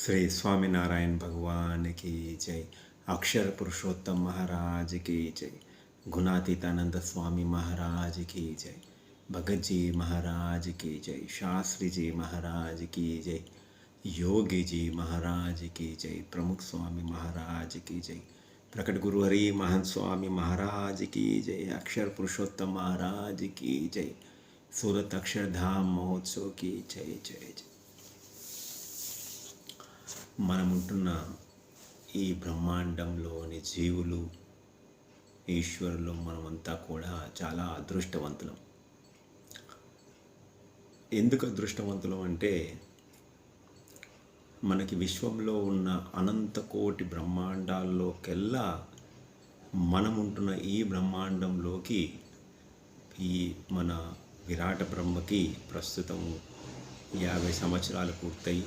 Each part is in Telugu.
श्री स्वामीनारायण भगवान की जय। अक्षर पुरुषोत्तम महाराज की जय। गुणातीतानंद स्वामी महाराज की जय। भगत जी महाराज की जय। शास्त्री जी महाराज की जय। योगी जी महाराज की जय। प्रमुख स्वामी महाराज की जय। प्रकट गुरु हरि महंत स्वामी महाराज की जय। अक्षर पुरुषोत्तम महाराज की जय। सूरत अक्षरधाम महोत्सव की जय जय जय। మనముంటున్న ఈ బ్రహ్మాండంలోని జీవులు ఈశ్వరులు మనమంతా కూడా చాలా అదృష్టవంతులం. ఎందుకు అదృష్టవంతులం అంటే మనకి విశ్వంలో ఉన్న అనంత కోటి బ్రహ్మాండాల్లోకెల్లా మనముంటున్న ఈ బ్రహ్మాండంలోకి ఈ మన విరాట బ్రహ్మకి ప్రస్తుతం యాభై సంవత్సరాలు పూర్తయి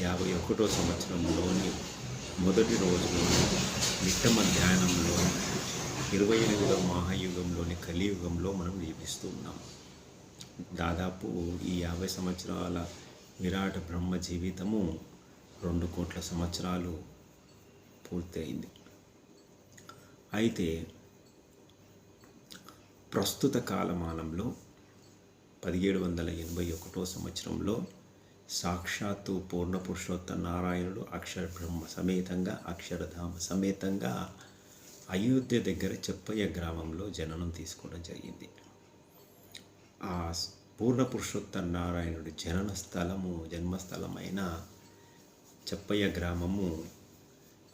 యాభై ఒకటో సంవత్సరంలోని మొదటి రోజులోని నిట్టమ ధ్యానంలో ఇరవై ఎనిమిదవ మహాయుగంలోని కలియుగంలో మనం జీవిస్తూ ఉన్నాం. దాదాపు ఈ యాభై సంవత్సరాల విరాట బ్రహ్మ జీవితము రెండు కోట్ల సంవత్సరాలు పూర్తయింది. అయితే ప్రస్తుత కాలమానంలో పదిహేడు వందల ఎనభై ఒకటో సంవత్సరంలో సాక్షాత్తు పూర్ణ పురుషోత్త నారాయణుడు అక్షర బ్రహ్మ సమేతంగా అక్షరధామ సమేతంగా అయోధ్య దగ్గర చెప్పయ్య గ్రామంలో జననం తీసుకోవడం జరిగింది. ఆ పూర్ణ పురుషోత్త నారాయణుడి జనన స్థలము జన్మస్థలమైన చెప్పయ్య గ్రామము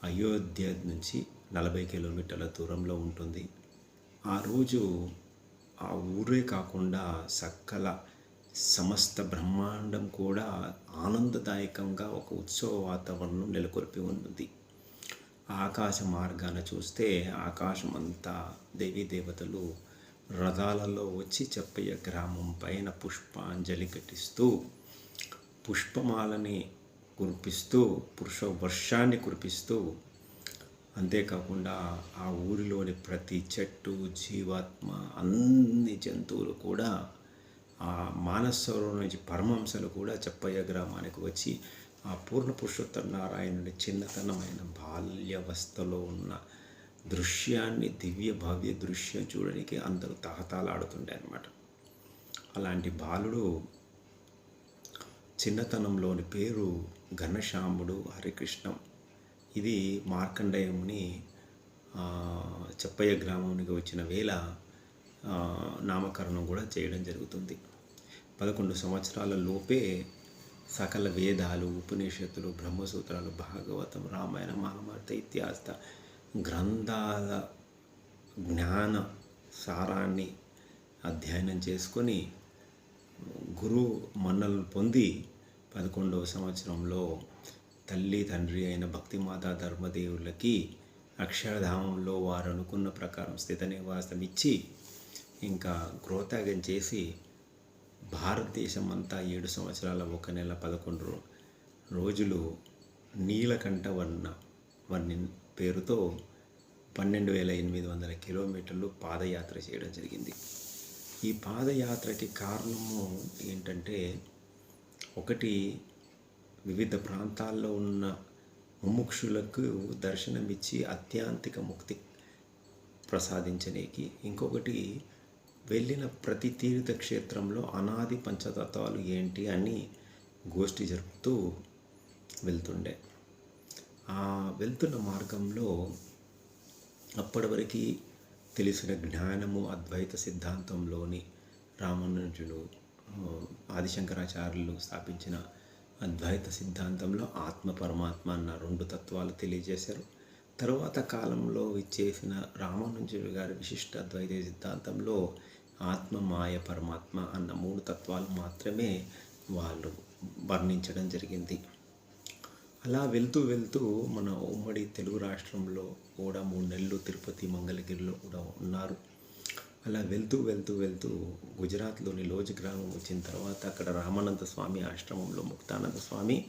అయోధ్య నుంచి నలభై కిలోమీటర్ల దూరంలో ఉంటుంది. ఆ రోజు ఆ ఊరే కాకుండా సకల సమస్త బ్రహ్మాండం కూడా ఆనందదాయకంగా ఒక ఉత్సవ వాతావరణం నెలకొల్పి ఉన్నది. ఆకాశ మార్గాన చూస్తే ఆకాశం అంతా దేవీ దేవతలు రథాలలో వచ్చి చెప్పయ్య గ్రామం పైన పుష్పాంజలి ఘటిస్తూ పుష్పమాలని కురిపిస్తూ పురుష వర్షాన్ని కురిపిస్తూ అంతేకాకుండా ఆ ఊరిలోని ప్రతి చెట్టు జీవాత్మ అన్ని జంతువులు కూడా ఆ మానసరోవరం నుంచి పరమంశలు కూడా చెప్పయ్య గ్రామానికి వచ్చి ఆ పూర్ణ పురుషోత్తర నారాయణుడి చిన్నతనమైన బాల్యవస్థలో ఉన్న దృశ్యాన్ని దివ్య భవ్య దృశ్యం చూడడానికి అందరూ తహతాలాడుతుండే అనమాట అలాంటి బాలుడు చిన్నతనంలోని పేరు ఘనశ్యాముడు హరికృష్ణం. ఇది మార్కండేయుని చెప్పయ్య గ్రామానికి వచ్చిన వేళ నామకరణం కూడా చేయడం జరుగుతుంది. పదకొండు సంవత్సరాల లోపే సకల వేదాలు ఉపనిషత్తులు బ్రహ్మసూత్రాలు భాగవతం రామాయణ మహాభారత ఇతిహాస గ్రంథాల జ్ఞాన సారాన్ని అధ్యయనం చేసుకొని గురు మన్నలు పొంది పదకొండవ సంవత్సరంలో తల్లి తండ్రి అయిన భక్తిమాత ధర్మదేవులకి అక్షరధామంలో వారు అనుకున్న ప్రకారం స్థిత నివాసం ఇచ్చి ఇంకా గృహత్యాగం చేసి భారతదేశం అంతా ఏడు సంవత్సరాల ఒక నెల పదకొండు రోజులు నీలకంఠ వర్ణ వర్ణి పేరుతో పన్నెండు వేల ఎనిమిది వందల కిలోమీటర్లు పాదయాత్ర చేయడం జరిగింది. ఈ పాదయాత్రకి కారణము ఏంటంటే ఒకటి వివిధ ప్రాంతాల్లో ఉన్న ముముక్షులకు దర్శనమిచ్చి అత్యాంతిక ముక్తి ప్రసాదించనీకి. ఇంకొకటి వెళ్ళిన ప్రతి తీర్థ క్షేత్రంలో అనాది పంచతత్వాలు ఏంటి అని గోష్ఠి జరుపుతూ వెళ్తుండే. ఆ వెళ్తున్న మార్గంలో అప్పటివరకు తెలిసిన జ్ఞానము అద్వైత సిద్ధాంతంలోని రామానుజులు ఆదిశంకరాచార్యులు స్థాపించిన అద్వైత సిద్ధాంతంలో ఆత్మ పరమాత్మ అన్న రెండు తత్వాలు తెలియజేశారు. తరువాత కాలంలో విచ్చేసిన రామానుజులు గారి విశిష్ట అద్వైత సిద్ధాంతంలో ఆత్మ మాయ పరమాత్మ అన్న మూడు తత్వాలు మాత్రమే వాళ్ళు వర్ణించడం జరిగింది. అలా వెళ్తూ వెళ్తూ మన ఉమ్మడి తెలుగు రాష్ట్రంలో కూడా మూడు నెలలు తిరుపతి మంగళగిరిలో కూడా ఉన్నారు. అలా వెళ్తూ వెళ్తూ వెళ్తూ గుజరాత్లోని లోజ్ గ్రామం వచ్చిన తర్వాత అక్కడ రామానంద స్వామి ఆశ్రమంలో ముక్తానంద స్వామి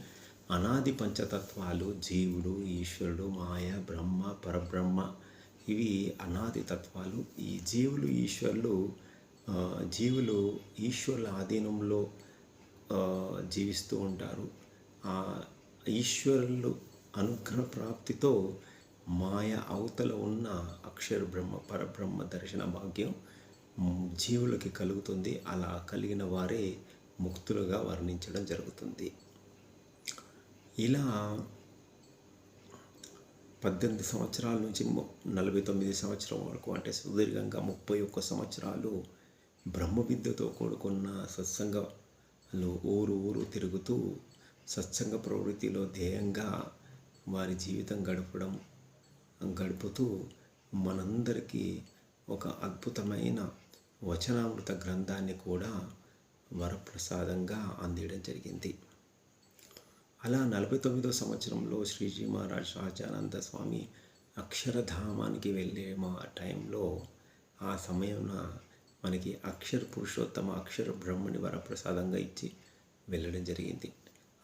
అనాది పంచతత్వాలు జీవుడు ఈశ్వరుడు మాయ బ్రహ్మ పరబ్రహ్మ ఇవి అనాది తత్వాలు. ఈ జీవులు ఈశ్వరులు జీవులు ఈశ్వరుల ఆధీనంలో జీవిస్తూ ఉంటారు. ఈశ్వరులు అనుగ్రహ ప్రాప్తితో మాయ అవతల ఉన్న అక్షర బ్రహ్మ పరబ్రహ్మ దర్శన భాగ్యం జీవులకి కలుగుతుంది. అలా కలిగిన వారే ముక్తులుగా వర్ణించడం జరుగుతుంది. ఇలా పద్దెనిమిది సంవత్సరాల నుంచి నలభై తొమ్మిది సంవత్సరం వరకు అంటే సుదీర్ఘంగా ముప్పై ఒక్క సంవత్సరాలు బ్రహ్మ విద్యతో కూడుకున్న సత్సంగంలో ఊరు ఊరు తిరుగుతూ సత్సంగ ప్రవృత్తిలో ధ్యేయంగా వారి జీవితం గడపడం గడుపుతూ మనందరికీ ఒక అద్భుతమైన వచనామృత గ్రంథాన్ని కూడా వరప్రసాదంగా అందియడం జరిగింది. అలా నలభై తొమ్మిదో సంవత్సరంలో శ్రీజీ మహారాజ్ రాజానంద స్వామి అక్షరధామానికి వెళ్ళే మా టైంలో ఆ సమయంలో మనకి అక్షర పురుషోత్తమ అక్షర బ్రహ్మని వరప్రసాదంగా ఇచ్చి వెళ్ళడం జరిగింది.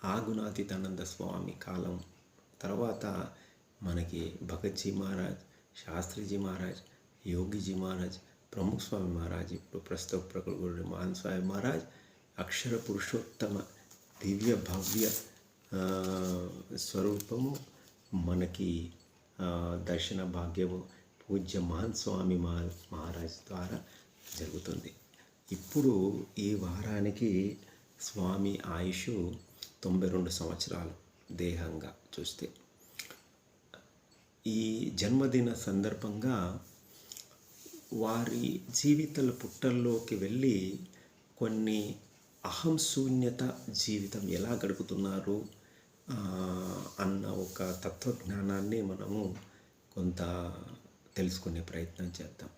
ఆగుణాతీతానంద స్వామి కాలం తర్వాత మనకి భగత్జీ మహారాజ్ శాస్త్రిజీ మహారాజ్ యోగిజీ మహారాజ్ ప్రముఖ స్వామి మహారాజ్ ఇప్పుడు ప్రస్తుత ప్రకృతి మహాన్ స్వామి మహారాజ్ అక్షర పురుషోత్తమ దివ్య భవ్య స్వరూపము మనకి దర్శన భాగ్యము పూజ్య మహాన్ స్వామి మహా మహారాజ్ ద్వారా జరుగుతుంది ఇప్పుడు ఈ వారానికి స్వామి ఆయుష్ తొంభై రెండు సంవత్సరాలు దేహంగా చూస్తే ఈ జన్మదిన సందర్భంగా వారి జీవితాల పుట్టల్లోకి వెళ్ళి కొన్ని అహంశూన్యత జీవితం ఎలా గడుపుతున్నారు అన్న ఒక తత్వజ్ఞానాన్ని మనము కొంత తెలుసుకునే ప్రయత్నం చేద్దాం.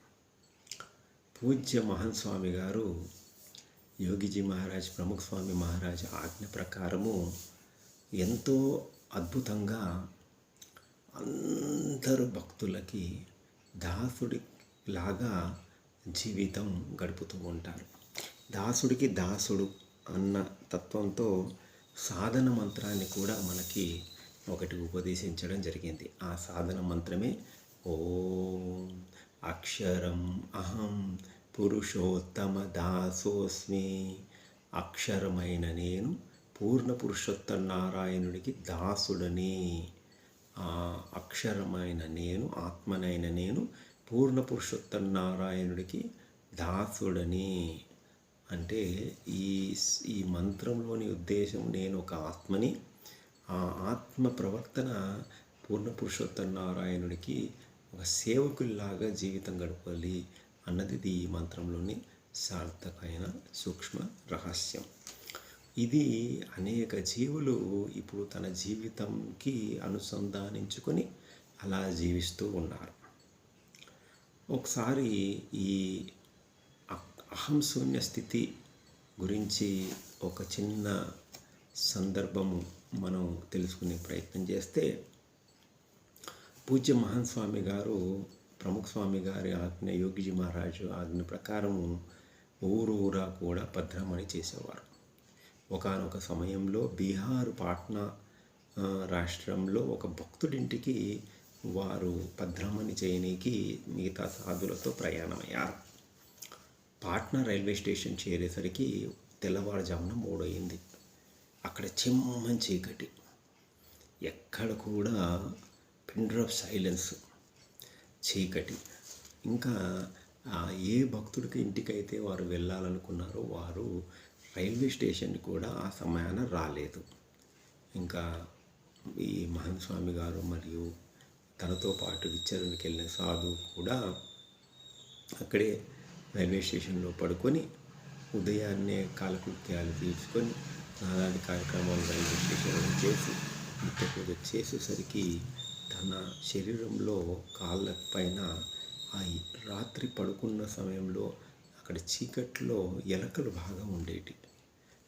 పూజ్య మహాన్ స్వామి గారు యోగిజీ మహారాజ్ ప్రముఖ స్వామి మహారాజ్ ఆజ్ఞ ప్రకారము ఎంతో అద్భుతంగా అందరు భక్తులకి దాసుడి లాగా జీవితం గడుపుతూ ఉంటారు. దాసుడికి దాసుడు అన్న తత్వంతో సాధన మంత్రాన్ని కూడా మనకి ఒకటి ఉపదేశించడం జరిగింది. ఆ సాధన మంత్రమే ఓం అక్షరం అహం పురుషోత్తమ దాసోస్మి అక్షరమైన నేను పూర్ణ పురుషోత్తమ నారాయణుడికి దాసుడని. ఆ అక్షరమైన నేను ఆత్మనైన నేను పూర్ణ పురుషోత్తమ నారాయణుడికి దాసుడని అంటే ఈ ఈ మంత్రంలోని ఉద్దేశం నేను ఒక ఆత్మని ఆ ఆత్మ ప్రవర్తన పూర్ణ పురుషోత్తమ నారాయణుడికి ఒక సేవకుల్లాగా జీవితం గడపాలి అన్నది ఈ మంత్రంలోని సార్థకమైన సూక్ష్మ రహస్యం. ఇది అనేక జీవులు ఇప్పుడు తన జీవితంకి అనుసంధానించుకొని అలా జీవిస్తూ ఉన్నారు. ఒకసారి ఈ అ- అహం శూన్య స్థితి గురించి ఒక చిన్న సందర్భము మనం తెలుసుకునే ప్రయత్నం చేస్తే పూజ్య మహాన్ స్వామి గారు ప్రముఖ స్వామి గారి ఆజ్ఞ యోగిజీ మహారాజు ఆజ్ఞ ప్రకారం ఊరు ఊరా కూడా భద్రమణి చేసేవారు. ఒకానొక సమయంలో బీహార్ పాట్నా రాష్ట్రంలో ఒక భక్తుడింటికి వారు భద్రమణి చేయనీకి మిగతా సాధులతో ప్రయాణమయ్యారు. పాట్నా రైల్వే స్టేషన్ చేరేసరికి తెల్లవారుజామున మూడయింది. అక్కడ చిమ్మని చీకటి. ఎక్కడ కూడా పిండర్ ఆఫ్ సైలెన్స్ చీకటి. ఇంకా ఏ భక్తుడికి ఇంటికైతే వారు వెళ్ళాలనుకున్నారో వారు రైల్వే స్టేషన్ కూడా ఆ సమయాన రాలేదు. ఇంకా ఈ మహన్ స్వామి గారు మరియు తనతో పాటు విచ్చరణకి వెళ్ళిన సాధు కూడా అక్కడే రైల్వే స్టేషన్లో పడుకొని ఉదయాన్నే కాలకృత్యాలు తీర్చుకొని నాలాంటి కార్యక్రమాలు రైల్వే స్టేషన్లో చేసి నిత్య పూజ చేసేసరికి తన శరీరంలో కాళ్ళ పైన ఆ రాత్రి పడుకున్న సమయంలో అక్కడ చీకట్లో ఎలకలు బాగా ఉండేటి.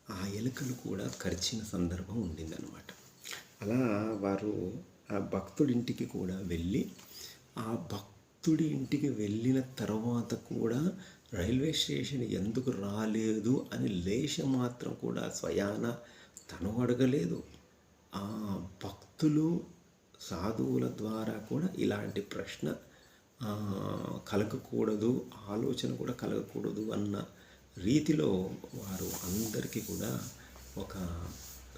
ఆ ఎలుకలు కూడా కరిచిన సందర్భం ఉండిందనమాట అలా వారు ఆ భక్తుడింటికి కూడా వెళ్ళి ఆ భక్తుడి ఇంటికి వెళ్ళిన తర్వాత కూడా రైల్వే స్టేషన్ ఎందుకు రాలేదు అని లేశ మాత్రం కూడా స్వయాన తను అడగలేదు. ఆ భక్తులు సాధువుల ద్వారా కూడా ఇలాంటి ప్రశ్న కలగకూడదు ఆలోచన కూడా కలగకూడదు అన్న రీతిలో వారు అందరికీ కూడా ఒక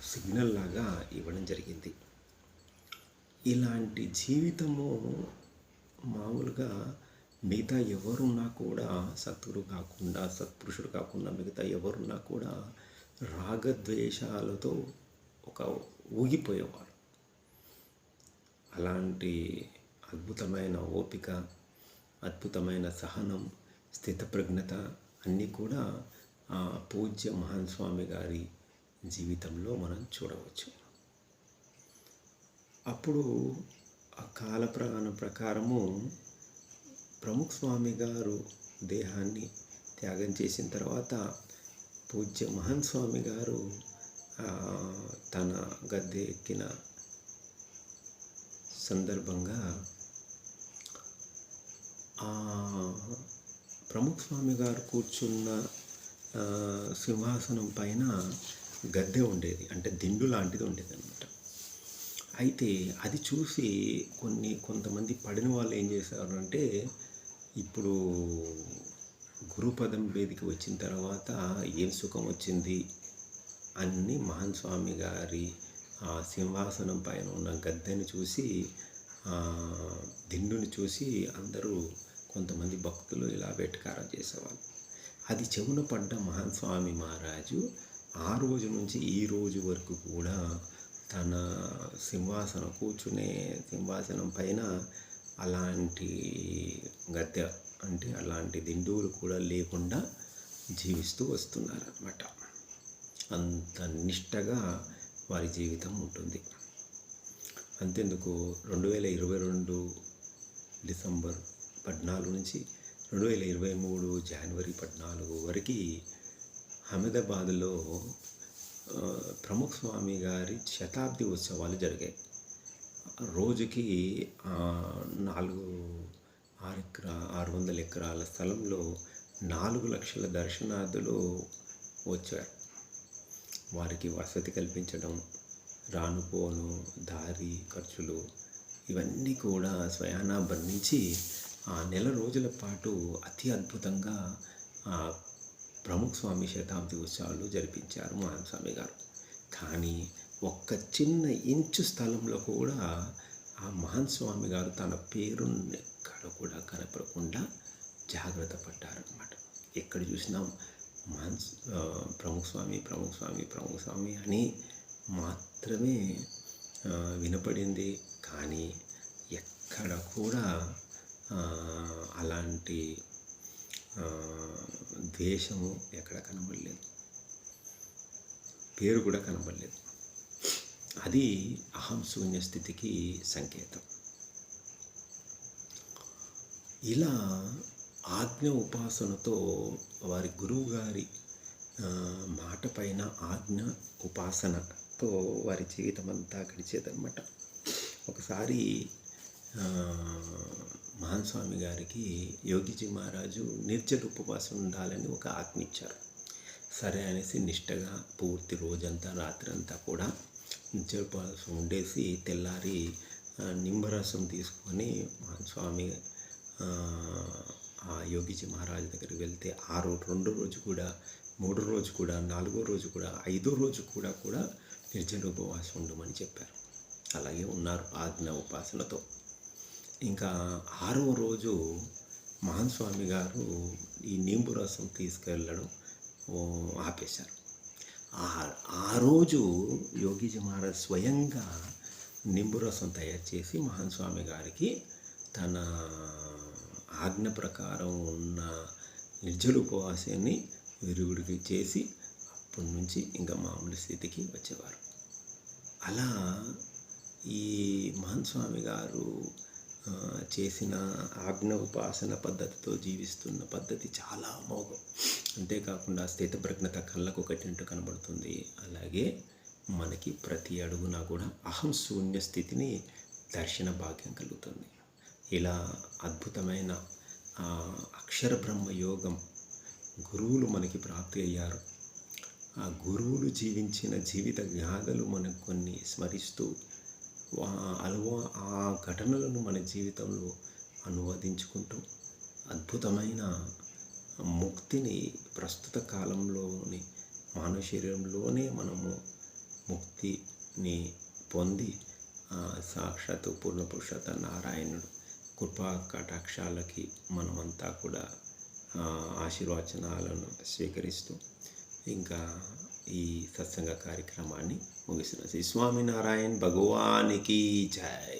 సిగ్నల్ లాగా ఇవ్వడం జరిగింది. ఇలాంటి జీవితము మామూలుగా మిగతా ఎవరున్నా కూడా సత్తుడు కాకుండా సత్పురుషుడు కాకుండా మిగతా ఎవరున్నా కూడా రాగద్వేషాలతో ఒక ఊగిపోయేవారు. అలాంటి అద్భుతమైన ఓపిక అద్భుతమైన సహనం స్థితప్రజ్ఞత అన్నీ కూడా ఆ పూజ్య మహాన్ స్వామి గారి జీవితంలో మనం చూడవచ్చు. అప్పుడు ఆ కాల ప్రమాణం ప్రకారము ప్రముఖ స్వామి గారు దేహాన్ని త్యాగం చేసిన తర్వాత పూజ్య మహాన్ స్వామి గారు తన గద్దె ఎక్కిన సందర్భంగా ఆ ప్రముఖ స్వామి గారు కూర్చున్న సింహాసనం పైన గద్దె ఉండేది. అంటే దిండు లాంటిది ఉండేది అయితే అది చూసి కొన్ని కొంతమంది పడిన వాళ్ళు ఏం చేశారు అంటే ఇప్పుడు గురుపదం వేదిక వచ్చిన తర్వాత ఏం సుఖం వచ్చింది అన్ని మహాన్ స్వామి గారి ఆ సింహాసనం పైన ఉన్న గద్దెని చూసి దిండుని చూసి అందరూ కొంతమంది భక్తులు ఇలా వెటకారం చేసేవాళ్ళు. అది చెవున పడ్డ మహాన్ స్వామి మహారాజు ఆ రోజు నుంచి ఈ రోజు వరకు కూడా తన సింహాసనం కూర్చునే సింహాసనం పైన అలాంటి గద్దె అంటే అలాంటి దిండువులు కూడా లేకుండా జీవిస్తూ వస్తున్నారనమాట అంత నిష్టగా వారి జీవితం ఉంటుంది. అంతెందుకు రెండు వేల ఇరవై రెండు డిసెంబర్ పద్నాలుగు నుంచి రెండు వేల ఇరవై మూడు జనవరి పద్నాలుగు వరకు అహ్మదాబాద్లో ప్రముఖ స్వామి గారి శతాబ్ది ఉత్సవాలు జరిగాయి. రోజుకి నాలుగు ఆరు ఎకరా ఆరు వందల ఎకరాల స్థలంలో నాలుగు లక్షల దర్శనార్థులు వచ్చారు. వారికి వసతి కల్పించడం రానుపోను దారి ఖర్చులు ఇవన్నీ కూడా స్వయానా భరించి ఆ నెల రోజుల పాటు అతి అద్భుతంగా ప్రముఖ స్వామి శతాబ్ది ఉత్సవాలు జరిపించారు మోహన్ స్వామి గారు. కానీ ఒక్క చిన్న ఇంచు స్థలంలో కూడా ఆ మహాన్ స్వామి గారు తన పేరు ఎక్కడ కూడా కనపడకుండా జాగ్రత్త పడ్డారనమాట ఎక్కడ చూసినా మహాన్ ప్రముఖ స్వామి ప్రముఖ స్వామి ప్రముఖ స్వామి అని మాత్రమే వినపడింది. కానీ ఎక్కడ కూడా అలాంటి ద్వేషము ఎక్కడ కనబడలేదు. పేరు కూడా కనబడలేదు. అది అహం శూన్య స్థితికి సంకేతం. ఇలా ఆజ్ఞ ఉపాసనతో వారి గురువు గారి మాట పైన ఆజ్ఞ ఉపాసనతో వారి జీవితం అంతా గడిచేదనమాట ఒకసారి ఆ, గారికి యోగిజీ మహారాజు నిర్జల ఉపవాసం ఉండాలని ఒక ఆజ్ఞ ఇచ్చారు. సరే అనేసి నిష్టగా పూర్తి రోజంతా రాత్రంతా కూడా నిర్జల ఉపవాసం ఉండేసి తెల్లారి నిమ్మరసం నింబరసం తీసుకొని మహాన్ స్వామి ఆ, ఆ యోగిజీ మహారాజు దగ్గరికి వెళ్తే ఆ రోజు రెండో రోజు కూడా మూడో రోజు కూడా నాలుగో రోజు కూడా ఐదో రోజు కూడా కూడా నిర్జల ఉపవాసం ఉండమని చెప్పారు. అలాగే ఉన్నారు ఆజ్ఞ ఉపాసనతో. ఇంకా ఆరవ రోజు మహాన్ స్వామి గారు ఈ నింబు రసం తీసుకెళ్ళడం ఆపేశారు. ఆ రోజు యోగిజీ మహారాజ్ స్వయంగా నింబు రసం తయారు చేసి మహాన్ స్వామి గారికి తన ఆజ్ఞ ప్రకారం ఉన్న నిర్జల ఉపవాసాన్ని విరుగుడికి చేసి అప్పటి నుంచి ఇంకా మామూలు స్థితికి వచ్చేవారు. అలా ఈ మహాన్ స్వామి గారు చేసిన ఆజ్ఞ ఉపాసన పద్ధతితో జీవిస్తున్న పద్ధతి చాలా అమోఘం అంతేకాకుండా స్థితప్రజ్ఞత కళ్ళకు కట్టినట్టు కనబడుతుంది. అలాగే మనకి ప్రతి అడుగున కూడా అహం శూన్య స్థితిని దర్శన భాగ్యం కలుగుతుంది. ఇలా అద్భుతమైన అక్షర బ్రహ్మ యోగం గురువులు మనకి ప్రాప్తి అయ్యారు. ఆ గురువులు జీవించిన జీవిత గాథలు మనకు కొన్ని స్మరిస్తూ అలవా ఆ ఘటనలను మన జీవితంలో అనువదించుకుంటూ అద్భుతమైన ముక్తిని ప్రస్తుత కాలంలోని మానవ శరీరంలోనే మనము ముక్తిని పొంది ఆ, సాక్షాత్తు పూర్ణపురుషోత్త నారాయణుడు కృపా కటాక్షాలకి మనమంతా కూడా ఆశీర్వచనాలను స్వీకరిస్తూ ఇంకా ఈ సత్సంగ కార్యక్రమాన్ని मुंगेश्वर से स्वामीनारायण भगवान की जय।